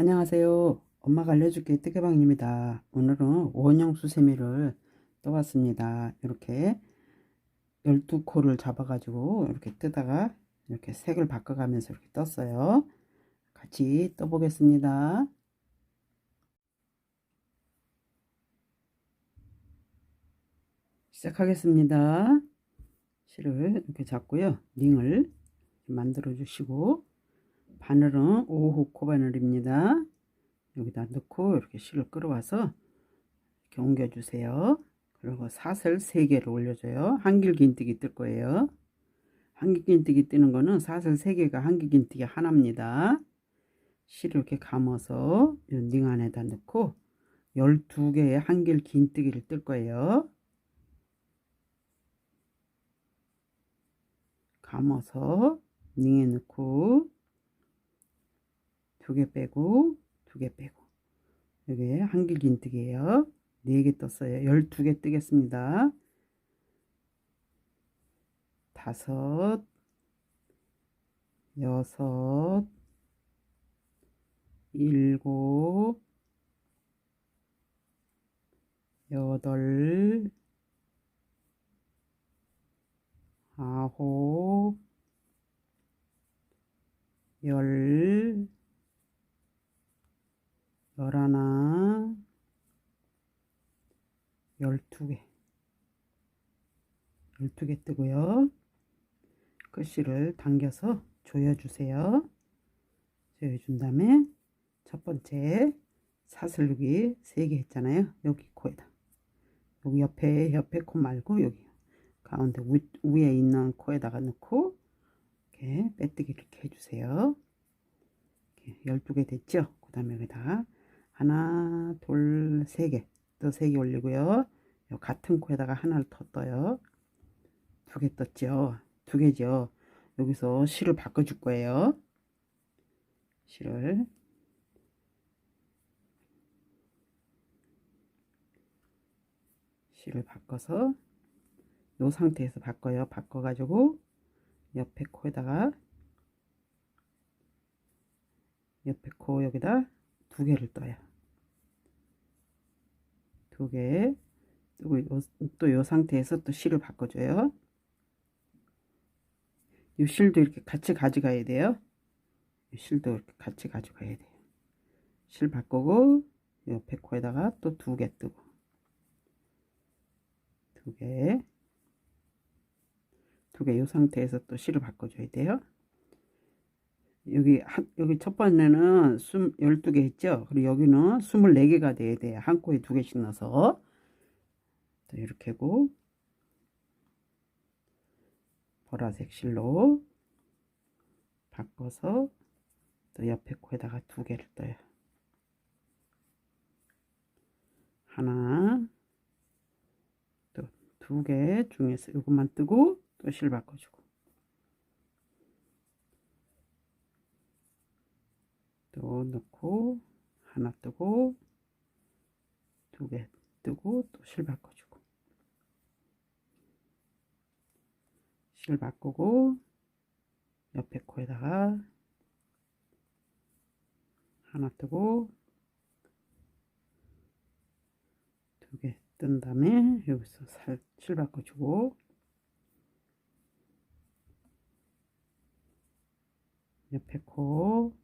안녕하세요. 엄마가 알려줄게 뜨개방입니다. 오늘은 원형 수세미를 떠왔습니다. 이렇게 12코를 잡아가지고 이렇게 뜨다가 이렇게 색을 바꿔가면서 이렇게 떴어요. 같이 떠보겠습니다. 시작하겠습니다. 실을 이렇게 잡고요. 링을 만들어 주시고 바늘은 5호 코바늘입니다. 여기다 넣고 이렇게 실을 끌어와서 이렇게 옮겨주세요. 그리고 사슬 3개를 올려줘요. 한길 긴뜨기 뜰 거예요. 한길 긴뜨기 뜨는 거는 사슬 3개가 한길 긴뜨기 하나입니다. 실을 이렇게 감아서 링 안에다 넣고 12개의 한길 긴뜨기를 뜰 거예요. 감아서 링에 넣고 두 개 빼고 두 개 빼고 여기 한길 긴뜨기예요. 네 개 떴어요. 12개 뜨겠습니다. 다섯 여섯 일곱 여덟 아홉 열 열하나 열두 개. 열두 개 뜨고요. 끝실을 당겨서 조여주세요. 조여준 다음에 첫 번째 사슬르기 세개 했잖아요. 여기 코에다. 여기 옆에 옆에 코 말고 여기 가운데 위, 위에 있는 코에다가 넣고 이렇게 빼뜨기 이렇게 해주세요. 이렇게 12개 됐죠? 그 다음에 여기다 하나 둘 세 개. 또 세 개 올리고요. 요 같은 코에다가 하나를 더 떠요. 두 개 떴죠? 두 개죠? 여기서 실을 바꿔 줄 거예요. 실을. 실을 바꿔서 이 상태에서 바꿔요. 바꿔 가지고 옆에 코에다가 옆에 코 여기다 두 개를 떠요 두개. 뜨고 또이 상태에서 또 실을 바꿔줘요. 이 실도 이렇게 같이 가져가야 돼요. 이 실도 이렇게 같이 가져가야 돼요. 실 바꾸고 옆에 코에다가 또 두 개 뜨고. 두 개, 두 개 이 상태에서 또 실을 바꿔줘야 돼요. 여기 한, 여기 첫 번째는 숨 12개 했죠. 그리고 여기는 24개가 돼야 돼요. 한 코에 두 개씩 넣어서. 또 이렇게 하고 보라색 실로 바꿔서 또 옆에 코에다가 두 개를 떠요. 하나 두개 중에서 이것만 뜨고 또 실 바꿔주고 또 넣고 하나 뜨고 두 개 뜨고 또 실 바꿔주고. 실 바꾸고 옆에 코에다가 하나 뜨고 두 개 뜬 다음에 여기서 살 실 바꿔주고. 옆에 코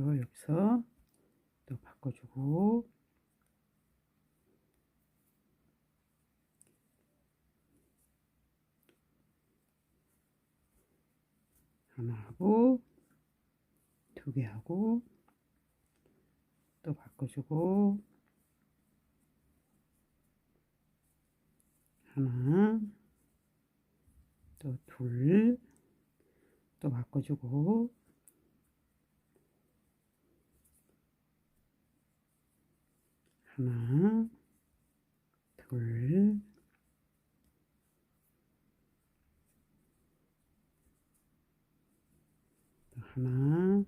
또 여기서 또 바꿔주고. 하나 하고 두 개 하고 또 바꿔주고. 하나 또 둘 또 바꿔주고 하나, 둘, 하나,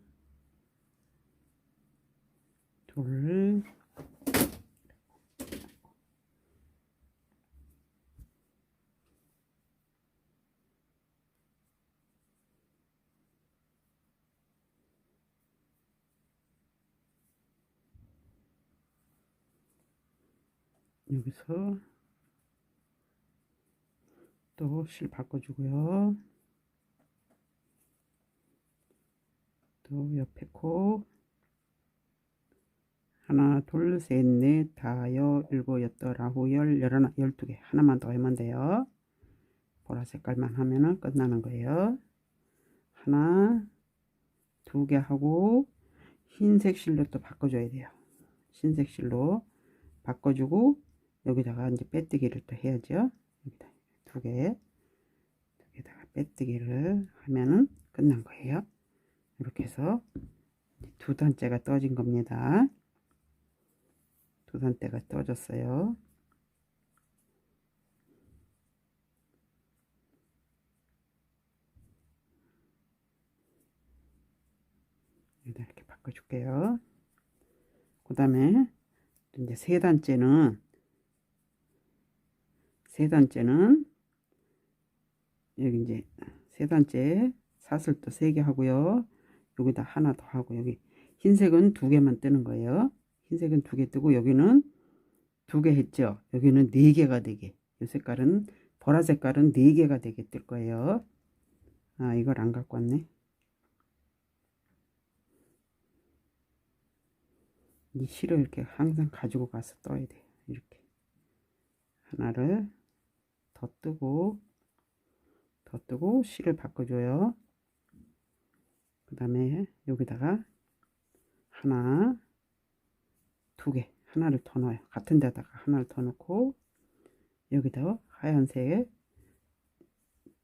둘, 여기서 또 실 바꿔주고요. 또 옆에 코 하나 둘 셋 넷 다여 일곱 여덟 아홉 열 열하나 열두 개 하나만 더 하면 돼요. 보라 색깔만 하면은 끝나는 거예요. 하나 두 개 하고 흰색 실로 또 바꿔줘야 돼요. 흰색 실로 바꿔주고 여기다가 이제 빼뜨기를 또 해야죠. 여기다 두 개, 두 개다가 빼뜨기를 하면은 끝난 거예요. 이렇게 해서 두 단째가 떠진 겁니다. 두 단대가 떠졌어요. 이렇게 바꿔줄게요. 그 다음에 이제 세 단째는 세 단째는 여기 이제 세 단째 사슬도 세 개 하고요. 여기다 하나 더 하고 여기 흰색은 두 개만 뜨는 거예요. 흰색은 두 개 뜨고 여기는 두 개 했죠. 여기는 네 개가 되게. 이 색깔은 보라 색깔은 네 개가 되게 뜰 거예요. 아 이걸 안 갖고 왔네. 이 실을 이렇게 항상 가지고 가서 떠야 돼요. 이렇게 하나를 더 뜨고 더 뜨고 실을 바꿔줘요. 그 다음에 여기다가 하나 두 개 하나를 더 넣어요. 같은 데다가 하나를 더 넣고 여기다 하얀색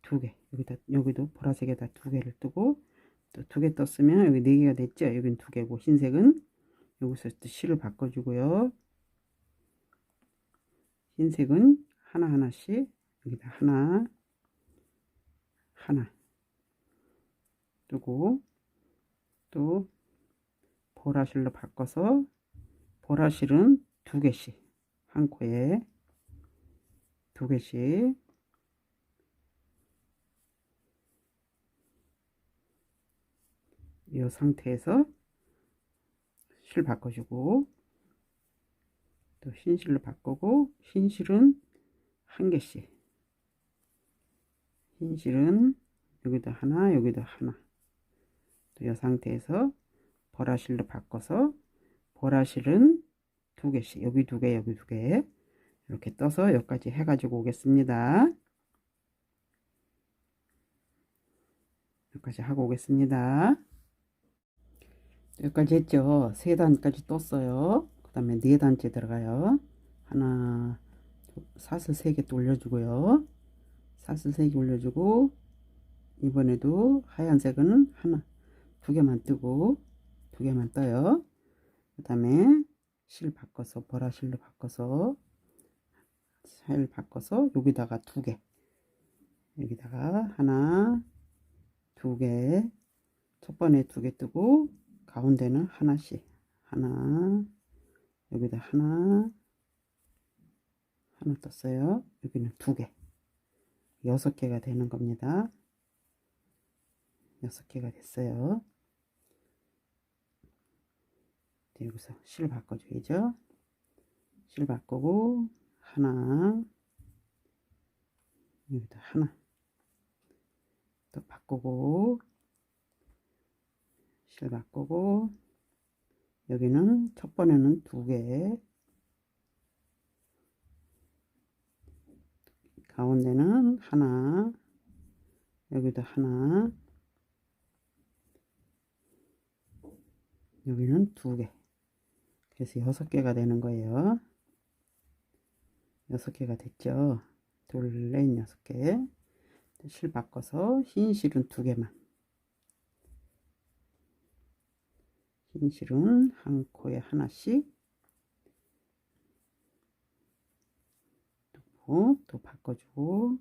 두개 여기다 여기도 보라색에다 두 개를 뜨고 또 두 개 떴으면 여기 네 개가 됐죠. 여긴 두 개고 흰색은 여기서 또 실을 바꿔주고요. 흰색은 하나하나씩 여기다 하나 하나. 뜨고 또 보라실로 바꿔서 보라실은 두 개씩 한 코에 두 개씩. 이 상태에서 실 바꿔주고 또 흰실로 바꾸고 흰실은 한 개씩 흰 실은 여기도 하나 여기도 하나. 또 이 상태에서 보라실로 바꿔서 보라실은 두 개씩 여기 두 개 여기 두 개 이렇게 떠서 여기까지 해가지고 오겠습니다. 여기까지 하고 오겠습니다. 여기까지 했죠? 세 단까지 떴어요. 그 다음에 네 단째 들어가요. 하나 사슬 세 개 또 올려주고요 사슬 세개 올려주고 이번에도 하얀색은 하나 두 개만 뜨고 두 개만 떠요. 그 다음에 실 바꿔서 보라실로 바꿔서 실 바꿔서 여기다가 두 개. 여기다가 하나 두 개. 첫 번에 두 개 뜨고 가운데는 하나씩. 하나 여기다 하나 하나 떴어요. 여기는 두개 여섯 개가 되는 겁니다. 여섯 개가 됐어요. 여기서 실 바꿔줘야죠. 실 바꾸고 하나 여기다 하나 또 바꾸고 실 바꾸고 여기는 첫 번에는 두 개 가운데는 하나 여기도 하나 여기는 두 개. 그래서 여섯 개가 되는 거예요. 여섯 개가 됐죠? 둘넷 여섯 개실 바꿔서 흰 실은 두 개만. 흰 실은 한 코에 하나씩 또 바꿔주고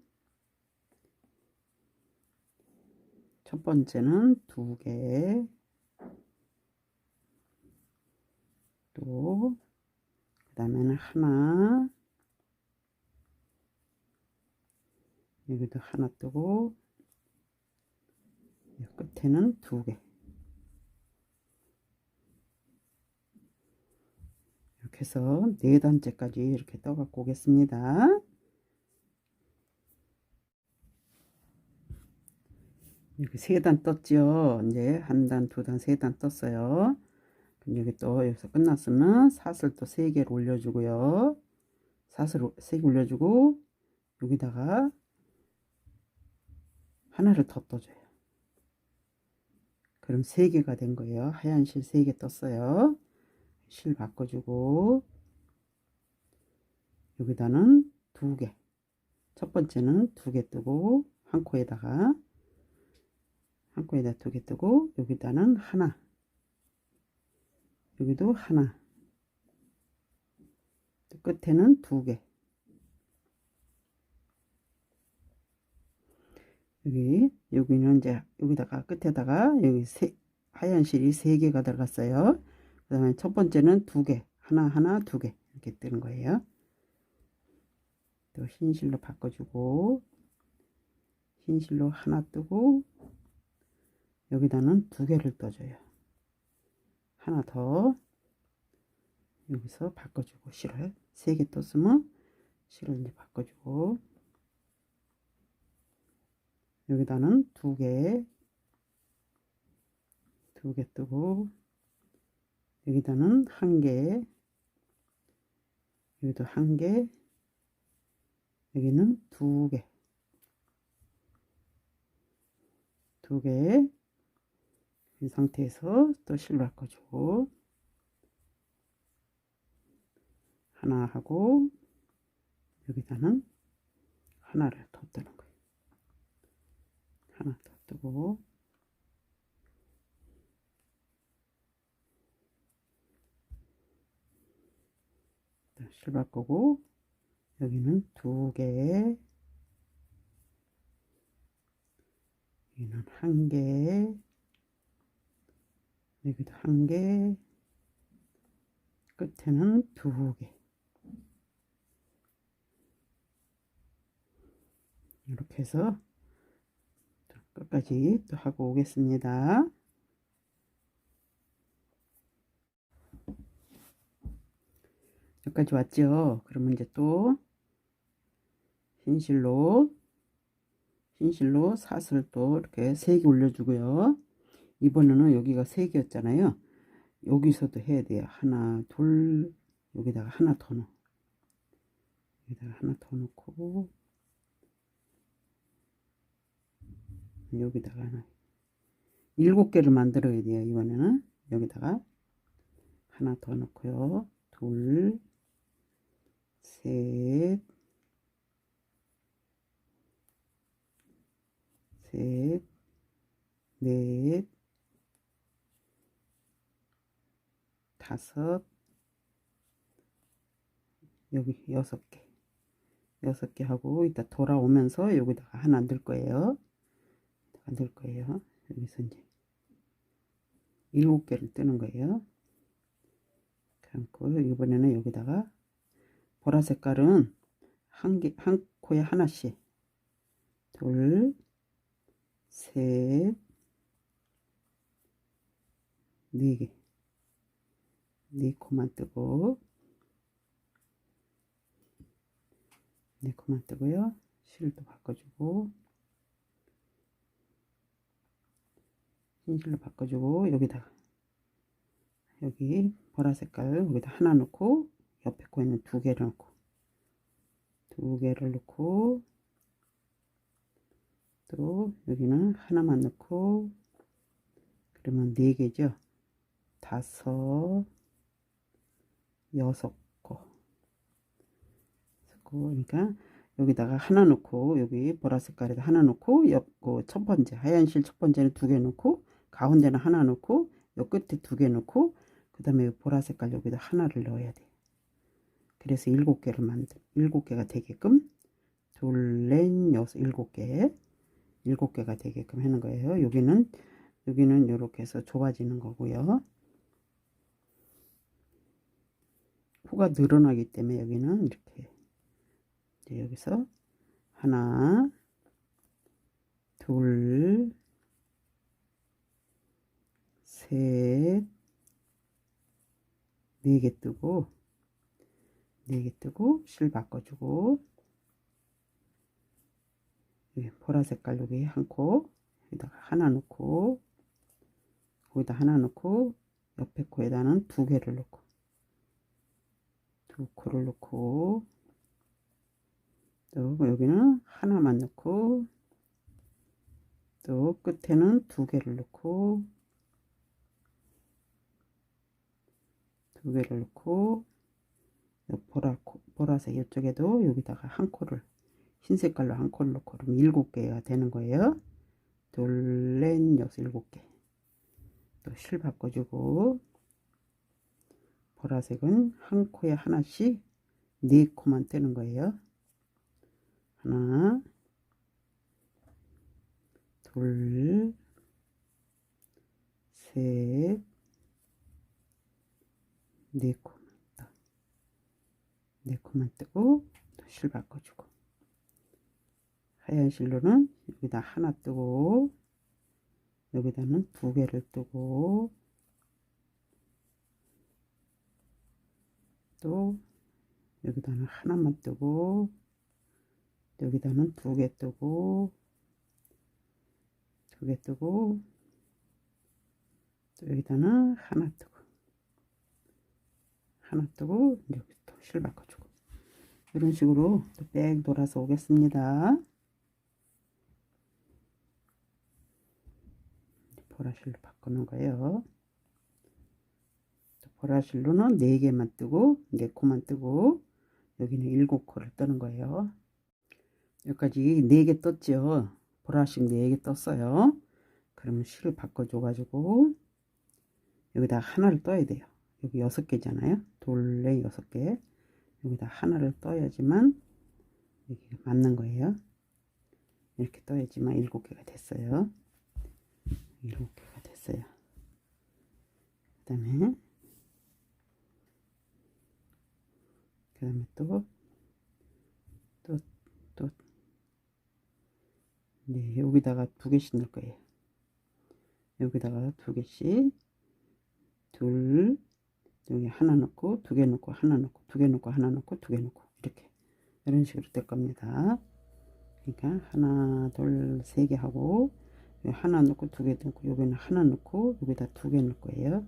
첫 번째는 두 개, 또, 그 다음에는 하나, 여기도 하나 뜨고, 이 끝에는 두 개. 이렇게 해서 네 단째까지 이렇게 떠 갖고 오겠습니다. 이렇게 세 단 떴죠. 이제 한 단, 두 단, 세 단 떴어요. 그럼 여기 또 여기서 끝났으면 사슬 또 세 개를 올려주고요. 사슬 세 개 올려주고 여기다가 하나를 더 떠줘요. 그럼 세 개가 된 거예요. 하얀 실 세 개 떴어요. 실 바꿔주고 여기다는 두 개. 첫 번째는 두 개 뜨고 한 코에다가 한 코에다 두 개 뜨고 여기다는 하나. 여기도 하나. 또 끝에는 두 개. 여기 여기는 이제 여기다가 끝에다가 여기 세, 하얀 실이 세 개가 들어갔어요. 그 다음에 첫 번째는 두 개. 하나 하나 두 개. 이렇게 뜨는 거예요. 또 흰 실로 바꿔주고 흰 실로 하나 뜨고 여기다는 두 개를 떠줘요. 하나 더 여기서 바꿔주고 실을 세 개 떴으면 실을 이제 바꿔주고 여기다는 두 개, 두 개 뜨고 여기다는 한 개, 여기도 한 개, 여기는 두 개, 두 개, 이 상태에서 또 실로 바꿔주고 하나 하고 여기다는 하나를 더 뜨는 거예요. 하나 더 뜨고 실 바꾸고 여기는 두 개, 여기는 한 개, 여기도 한 개, 끝에는 두 개. 이렇게 해서 끝까지 또 하고 오겠습니다. 여기까지 왔죠? 그러면 이제 또 흰실로 흰실로 사슬 또 이렇게 세 개 올려주고요. 이번에는 여기가 세 개였잖아요. 여기서도 해야 돼요. 하나, 둘, 여기다가 하나 더 넣어. 여기다가 하나 더 넣고, 여기다가 하나. 일곱 개를 만들어야 돼요. 이번에는 여기다가 하나 더 넣고요. 둘, 셋, 셋, 넷, 다섯, 여기 여섯 개. 여섯 개 하고 이따 돌아오면서 여기다가 하나 넣을 거예요. 넣을 거예요. 여기서 이제 일곱 개를 뜨는 거예요. 그리고 이번에는 여기다가 보라 색깔은 한 개, 한 코에 하나씩 둘, 셋, 네 개. 네 코만 뜨고. 네 코만 뜨고요. 실도 바꿔주고. 흰실로 바꿔주고 여기다가 여기 보라 색깔 여기다 하나 넣고 옆에 코에는 두 개를 넣고. 두 개를 넣고. 또 여기는 하나만 넣고. 그러면 네 개죠. 다섯 여섯 코. 그러니까 여기다가 하나 넣고 여기 보라 색깔에다 하나 넣고 옆첫 번째 하얀 실 첫 번째는 두개 넣고 가운데는 하나 넣고 요 끝에 두개 넣고 그 다음에 보라 색깔 여기다 하나를 넣어야 돼. 그래서 일곱 개를 만들 일곱 개가 되게끔 둘, 넷, 여섯, 일곱 개 일곱 개가 되게끔 하는 거예요. 여기는 여기는 이렇게 해서 좁아지는 거고요. 코가 늘어나기 때문에 여기는 이렇게 이제 여기서 하나 둘 셋, 네 개 뜨고, 네 개 뜨고, 실 바꿔주고, 여기 보라 색깔 여기 한 코, 여기다가 하나 넣고, 거기다 하나 넣고, 옆에 코에다는 두 개를 넣고, 두 코를 넣고, 또 여기는 하나만 넣고, 또 끝에는 두 개를 넣고, 두 개를 넣고. 보라, 보라색 이쪽에도 여기다가 한 코를 흰 색깔로 한 코를 넣고. 그럼 일곱 개가 되는 거예요. 둘, 넷, 여섯, 일곱 개. 또 실 바꿔주고 보라색은 한 코에 하나씩 네 코만 떼는 거예요. 하나, 둘, 셋, 네 코만 떠. 네 코만 뜨고 또실 바꿔주고 하얀 실로는 여기다 하나 뜨고 여기다는 두 개를 뜨고 또 여기다는 하나만 뜨고 여기다는 두 개 뜨고 두 개 뜨고 또 여기다는 하나 뜨고 하나 뜨고 여기 또 실 바꿔주고 이런 식으로 또 빽 돌아서 오겠습니다. 보라실로 바꾸는 거예요. 보라실로는 4개만 뜨고 4코만 뜨고 여기는 7코를 뜨는 거예요. 여기까지 4개 떴죠. 보라실 4개 떴어요. 그러면 실을 바꿔줘 가지고 여기다 하나를 떠야 돼요. 여기 6개잖아요. 둘, 넷, 여섯 개. 여기다 하나를 떠야지만 여기가 맞는 거예요. 이렇게 떠야지만 일곱 개가 됐어요. 일곱 개가 됐어요. 그 다음에 그 다음에 또 또, 또, 네, 여기다가 두 개씩 넣을 거예요. 여기다가 두 개씩, 둘, 여기 하나 넣고 두 개 넣고 하나 넣고 두 개 넣고 하나 넣고 두 개 넣고 이렇게 이런 식으로 될 겁니다. 그러니까 하나 둘 세 개 하고 하나 넣고 두 개 넣고 여기는 하나 넣고 여기다 두 개 넣을 거예요.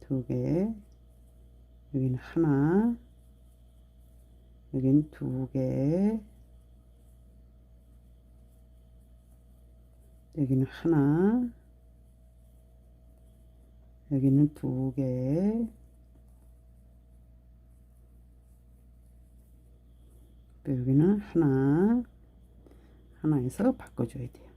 두 개, 여기는 하나, 여기는 두 개, 여기는 하나, 여기는 두 개, 또 여기는 하나, 하나에서 바꿔줘야 돼요.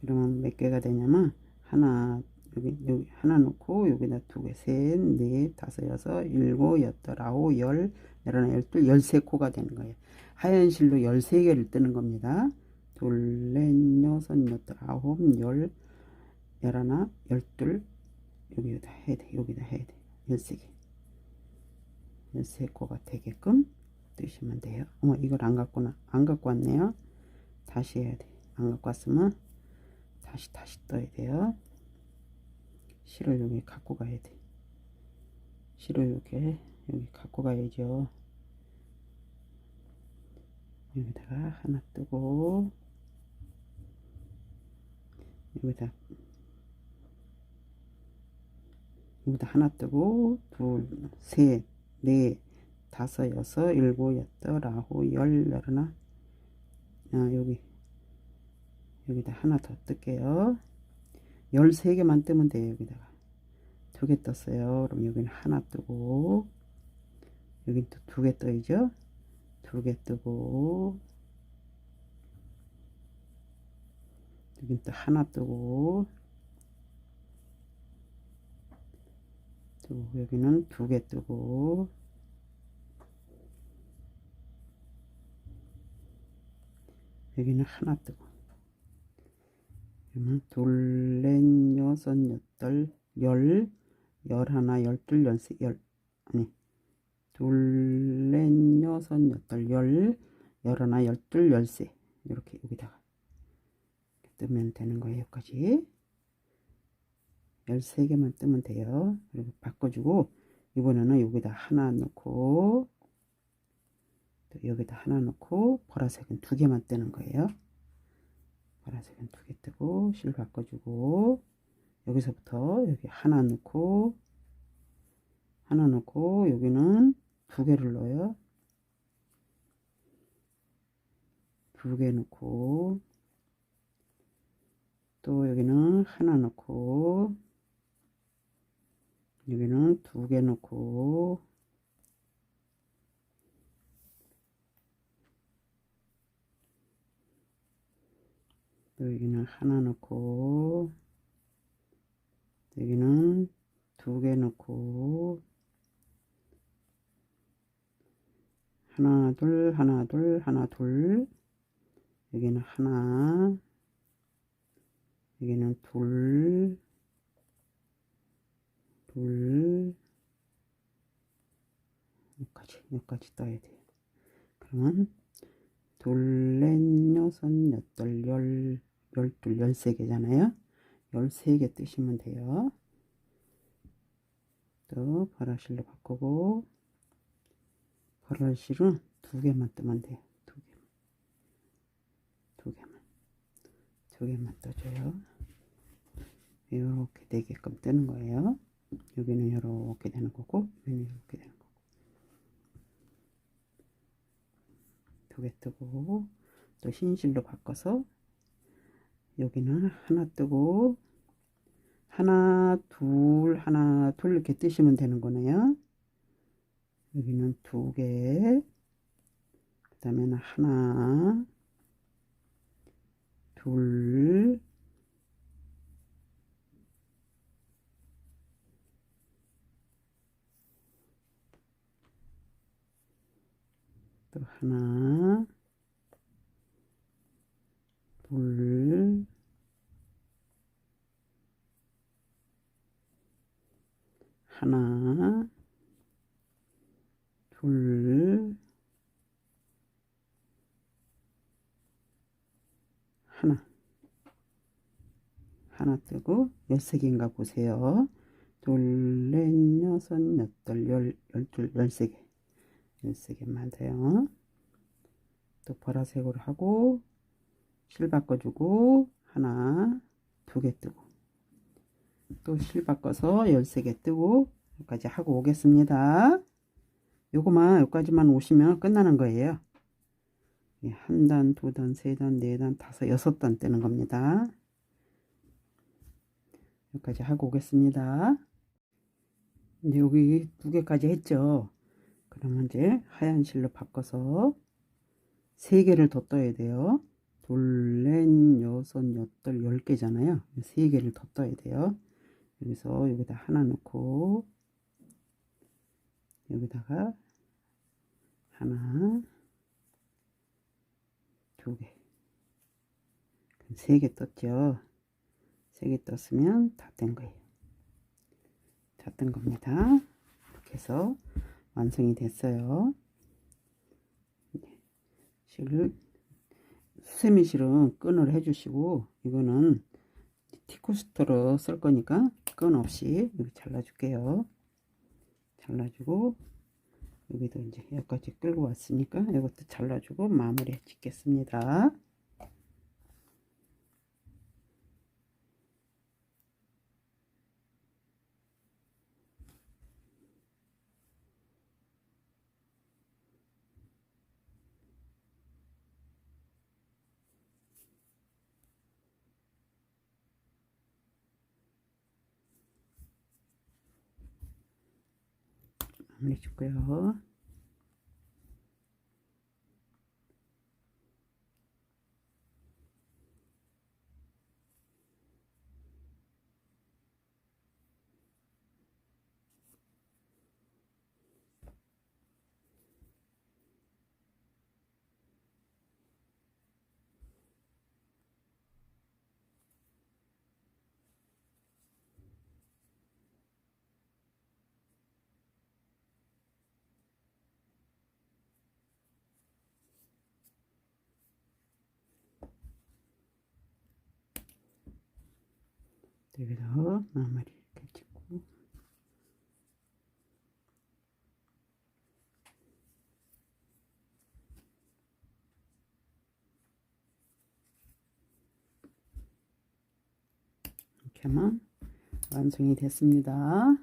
그러면 몇 개가 되냐면 하나 여기 여기 하나 놓고 여기다 두 개, 셋, 넷, 다섯, 여섯, 일곱, 여덟, 아홉, 열, 열하나, 열둘, 열세 코가 되는 거예요. 하얀 실로 열세 개를 뜨는 겁니다. 둘, 넷, 여섯, 여덟, 아홉, 열, 열하나, 열둘, 여기다 해야 돼. 여기다 해야 돼. 열세 개. 열세 코가 되게끔 뜨시면 돼요. 어머, 이걸 안 갖고나, 안 갖고 왔네요. 다시 해야 돼. 안 갖고 왔으면 다시 다시 떠야 돼요. 실을 여기 갖고 가야 돼. 실을 이렇게 여기 갖고 가야죠. 여기다가 하나 뜨고 여기다 여기다 하나 뜨고 둘, 셋, 넷, 다섯, 여섯, 일곱, 여덟, 아홉, 열, 열하나 아, 여기 여기다 하나 더 뜰게요. 13개만 뜨면 돼요. 여기다가. 두 개 떴어요. 그럼 여기는 하나 뜨고 여긴 또 두 개 떠이죠. 두 개 뜨고 여긴 또 하나 뜨고 또 여기는 두 개 뜨고 여기는 하나 뜨고 그러면 둘, 넷, 여섯, 여덟, 열, 열하나, 열둘, 열세, 열 아니 둘, 넷, 여섯, 여덟, 열, 열하나, 열둘, 열세 이렇게 여기다가 뜨면 되는 거예요 여기까지. 13개만 뜨면 돼요. 그리고 바꿔주고 이번에는 여기다 하나 넣고 또 여기다 하나 넣고 보라색은 두 개만 뜨는 거예요 보라색은 두 개 뜨고 실 바꿔주고 여기서부터 여기 하나 넣고 하나 넣고 여기는 두 개를 넣어요. 두 개 넣고 또 여기는 하나 넣고 여기는 두 개 넣고 또 여기는 하나 넣고 여기는 두 개 넣고 하나 둘 하나 둘 하나 둘. 여기는 하나 여기는 둘, 둘, 여기까지, 여기까지 떠야 돼요. 그러면 둘, 넷, 여섯, 여덟, 열, 열둘, 열세 개잖아요. 열세 개 뜨시면 돼요. 또 바라실로 바꾸고 바라실은 두 개만 뜨면 돼요. 두 개만. 두 개만. 두 개만 떠줘요. 이렇게 되게끔 뜨는 거예요. 여기는 이렇게 되는 거고, 여기는 이렇게 되는 거고. 두 개 뜨고, 또 흰실로 바꿔서, 여기는 하나 뜨고, 하나, 둘, 하나, 둘 이렇게 뜨시면 되는 거네요. 여기는 두 개, 그 다음에는 하나, 둘, 또 하나, 둘, 하나, 둘, 하나. 하나 뜨고 13개인가 보세요. 둘, 넷, 여섯, 여덟, 열, 열둘, 열세 개. 열세 개만 돼요. 또 보라색으로 하고 실 바꿔주고 하나 두 개 뜨고 또 실 바꿔서 13개 뜨고 여기까지 하고 오겠습니다 요거만 여기까지만 오시면 끝나는 거예요 예, 한 단, 두 단, 세 단, 네 단, 다섯, 여섯 단 뜨는 겁니다. 여기까지 하고 오겠습니다. 이제 여기 두 개까지 했죠. 그러면 이제 하얀 실로 바꿔서 세 개를 더 떠야 돼요. 둘, 넷, 여섯, 여덟, 열 개잖아요. 세 개를 더 떠야 돼요. 여기서 여기다 하나 넣고 여기다가 하나 두 개. 세개 떴죠. 세 개 떴으면 다 된 거예요. 다 뜬 겁니다. 이렇게 해서 완성이 됐어요. 실을 수 세미 실은 끈을 해주시고 이거는 티코스터로 쓸 거니까 끈 없이 여기 잘라줄게요. 잘라주고 여기도 이제 여기까지 끌고 왔으니까 이것도 잘라주고 마무리 짓겠습니다. 마무 여기서 나무리 이렇게 찍고 이렇게 하면 완성이 됐습니다.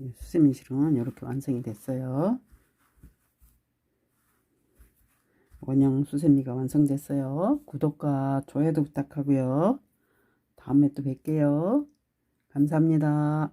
예, 수세미실은 이렇게 완성이 됐어요. 원형 수세미가 완성됐어요. 구독과 좋아요도 부탁하고요. 다음에 또 뵐게요. 감사합니다.